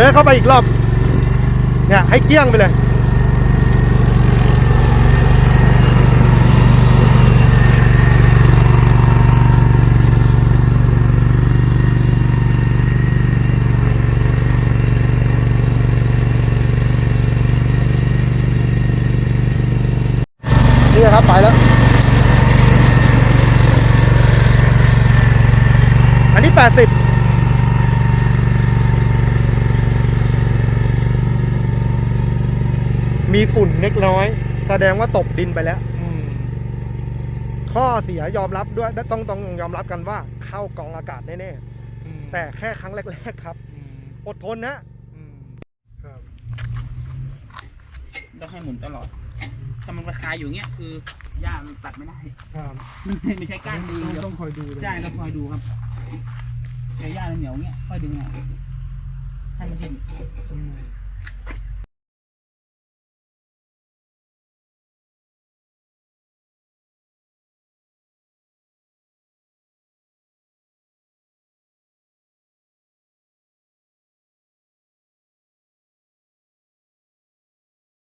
ดินเข้าไปอีกรอบ เนี่ยให้เกี้ยงไปเลยนี่ครับไปแล้ว อันนี้ 80 มีฝุ่นเล็กน้อย แสดงว่าตกดินไปแล้วอืมข้อเสียยอมรับด้วยต้องต้องยอมรับกันว่า เข้ากองอากาศแน่อืมๆแต่แค่ครั้งแรกๆครับอืมอดทนนะอืมครับต้องให้หมุนตลอดถ้ามันราคาอยู่อย่างเงี้ยคือหญ้ามันตัดไม่ได้ครับมันไม่ใช่ก้านดีต้องเดี๋ยวต้องคอยดูเลยใช่ต้องคอยดูครับแต่หญ้ามันเหนียวเงี้ยค่อยดึงออกให้มันดิ้นอืม